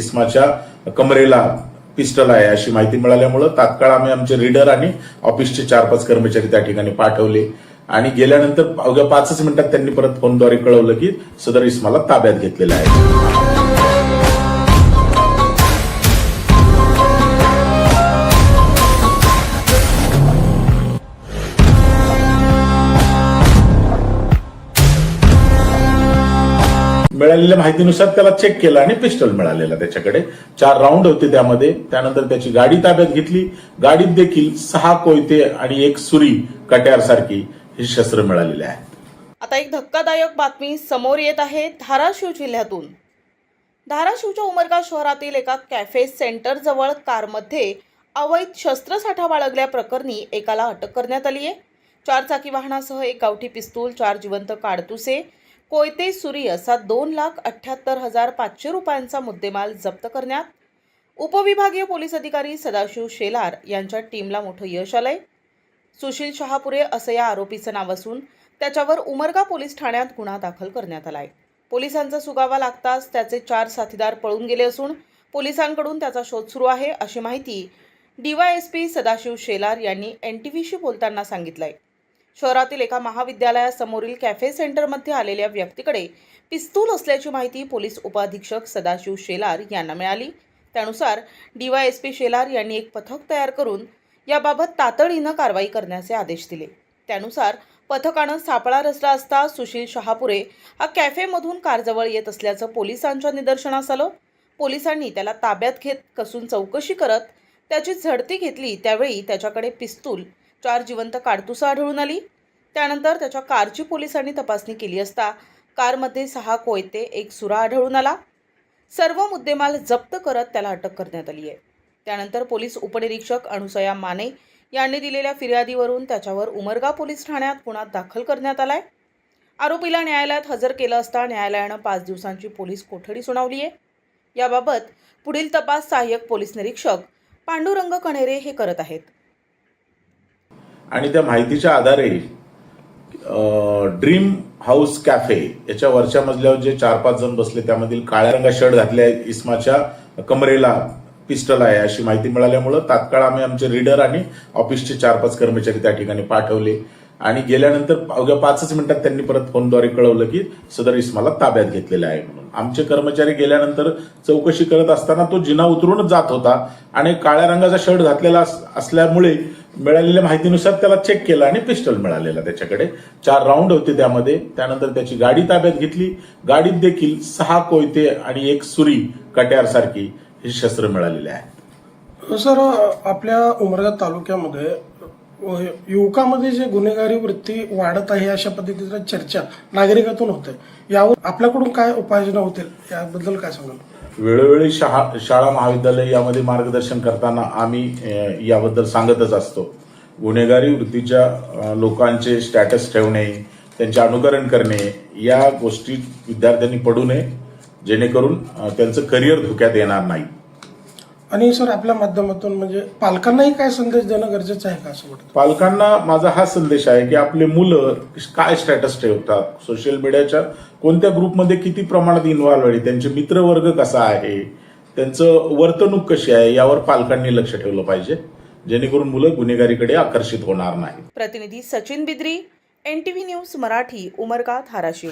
इस्माच्या कमरेला पिस्टल आहे अशी माहिती मिळाल्यामुळं तात्काळ आम्ही आमचे रीडर आणि ऑफिसचे चार पाच कर्मचारी त्या ठिकाणी पाठवले. आणि गेल्यानंतर अवघ्या पाचच मिनिटात त्यांनी परत फोनद्वारे कळवलं की सदर इस्माला ताब्यात घेतलेलं आहे. मिळालेल्या माहितीनुसार त्याला चेक केलं आणि पिस्टल मिळालेला त्याच्याकडे. चार राऊंड होते त्यामध्ये. त्यानंतर त्याची गाडी ताब्यात घेतली. गाडीत देखील सहा कोयते आणि एक सुरी कट्यारसारखी ही शस्त्र मिळालेली आहेत. आता एक धक्कादायक बातमी समोर येत आहे धाराशिव जिल्ह्यातून. धाराशिवच्या उमरगा शहरातील एका कॅफे सेंटर जवळ कारमध्ये अवैध शस्त्रसाठा बाळगल्याप्रकरणी एकाला अटक करण्यात आली आहे चारचाकी वाहनासह एक गावठी पिस्तूल चार जिवंत काडतुसे कोयते सुरी असा दोन लाख अठ्ठ्याहत्तर हजार पाचशे रुपयांचा मुद्देमाल जप्त करण्यात उपविभागीय पोलीस अधिकारी सदाशिव शेलार यांच्या टीमला मोठं यश आलंय. सुशील शहापुरे असं या आरोपीचं नाव असून त्याच्यावर उमरगा पोलीस ठाण्यात गुन्हा दाखल करण्यात आलाय. पोलिसांचा सुगावा लागताच त्याचे चार साथीदार पळून गेले असून पोलिसांकडून त्याचा शोध सुरू आहे अशी माहिती डीवायएसपी सदाशिव शेलार यांनी एन टी व्हीशी बोलताना सांगितलंय. शहरातील एका महाविद्यालयासमोरील कॅफे सेंटरमध्ये आलेल्या व्यक्तीकडे पिस्तूल असल्याची माहिती पोलीस उपाधीक्षक सदाशिव शेलार यांना मिळाली. त्यानुसार डीवायएसपी शेलार यांनी एक पथक तयार करून याबाबत तातडीनं कारवाई करण्याचे आदेश दिले. त्यानुसार पथकानं सापळा रचला असता सुशील शहापुरे हा कॅफेमधून कारजवळ येत असल्याचं पोलिसांच्या निदर्शनास आलं. पोलिसांनी त्याला ताब्यात घेत कसून चौकशी करत त्याची झडती घेतली. त्यावेळी त्याच्याकडे पिस्तूल चार जिवंत काडतुसं आढळून आली. त्यानंतर त्याच्या कारची पोलिसांनी तपासणी केली असता कारमध्ये सहा कोयते एक सुरा आढळून आला. सर्व मुद्देमाल जप्त करत त्याला अटक करण्यात आली आहे. त्यानंतर पोलीस उपनिरीक्षक अनुसया माने यांनी दिलेल्या फिर्यादीवरून त्याच्यावर उमरगा पोलीस ठाण्यात गुन्हा दाखल करण्यात आलाय. आरोपीला न्यायालयात हजर केलं असता न्यायालयानं पाच दिवसांची पोलीस कोठडी सुनावली आहे. याबाबत पुढील तपास सहाय्यक पोलीस निरीक्षक पांडुरंग कणेरे हे करत आहेत. आणि त्या माहितीच्या आधारे ड्रीम हाऊस कॅफे याच्या वरच्या मजल्यावर जे चार पाच जण बसले त्यामधील काळ्या रंगा शर्ट घातले इस्माच्या कमरेला पिस्टल आहे अशी माहिती मिळाल्यामुळं तात्काळ आम्ही आमचे रीडर आणि ऑफिसचे चार पाच कर्मचारी त्या ठिकाणी पाठवले. आणि गेल्यानंतर अवघ्या पाचच मिनिटात त्यांनी परत फोनद्वारे कळवलं की सदर इस्माला ताब्यात घेतलेलं आहे म्हणून. आमचे कर्मचारी गेल्यानंतर चौकशी करत असताना तो जिना उतरूनच जात होता आणि काळ्या रंगाचा शर्ट घातलेला असल्यामुळे मिळालेल्या माहितीनुसार त्याला चेक केलं आणि पिस्टल मिळालेला त्याच्याकडे. चार राऊंड होते त्यामध्ये. त्यानंतर त्याची गाडी ताब्यात घेतली. गाडीत देखील सहा कोयते आणि एक सुरी कट्यारसारखी हे शस्त्र मिळालेले आहेत सर आपल्या उमरगा तालुक्यामध्ये युवकामध्ये जे गुन्हेगारी वृत्ती वाढत आहे अशा पद्धतीच्या चर्चा नागरिकातून होते. यावर आपल्याकडून काय उपाययोजना होतील? याबद्दल काय सांगाल? वेळोवेळी शाळा शाळा महाविद्यालय यामध्ये मार्गदर्शन करताना आम्ही याबद्दल सांगतच असतो. गुन्हेगारी वृत्तीच्या लोकांचे स्टॅटस ठेवणे त्यांचे अनुकरण करणे या गोष्टी विद्यार्थ्यांनी पडू नये जेणेकरून त्यांचं करिअर धोक्यात येणार नाही. आणि सर आपल्या माध्यमातून म्हणजे पालकांनाही काय संदेश देणं गरजेचं आहे का असं वाटतं? पालकांना माझा हा संदेश आहे की आपले मुलं काय स्टॅटस ठेवतात? सोशल मीडियाच्या कोणत्या ग्रुपमध्ये किती प्रमाणात इन्व्हॉल्व आहे? त्यांचे मित्रवर्ग कसा आहे? त्यांचं वर्तणूक कशी आहे? यावर पालकांनी लक्ष ठेवलं पाहिजे. जेणेकरून मुलं गुन्हेगारीकडे आकर्षित होणार नाही प्रतिनिधी Sachin Bidri N T V news Marathi Umarga Dharashiv.